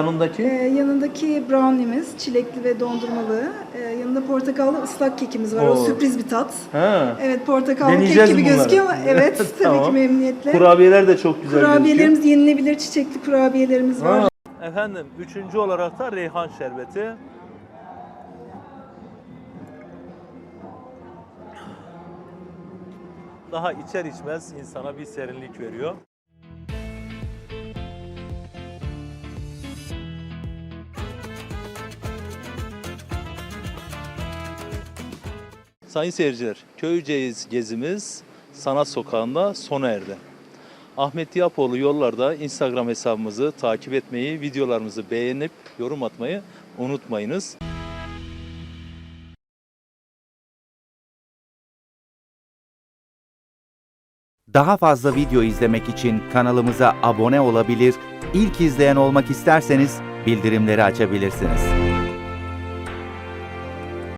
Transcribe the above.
Yanındaki Ee, yanındaki brownie'miz çilekli ve dondurmalı. Ee, yanında portakallı ıslak kekimiz var. O Oo. sürpriz bir tat. ha. Evet portakallı kek gibi bunları. gözüküyor ama evet tabii Tamam. ki memnuniyetle. Kurabiyeler de çok güzel Kurabiyelerimiz yenilebilir çiçekli kurabiyelerimiz var. gözüküyor. Ha. Efendim üçüncü olarak da reyhan şerbeti. Daha içer içmez insana bir serinlik veriyor. Sayın seyirciler, Köyceğiz gezimiz Sanat Sokağı'nda sona erdi. Ahmet Yapoğlu yollarda Instagram hesabımızı takip etmeyi, videolarımızı beğenip yorum atmayı unutmayınız. Daha fazla video izlemek için kanalımıza abone olabilir, ilk izleyen olmak isterseniz bildirimleri açabilirsiniz.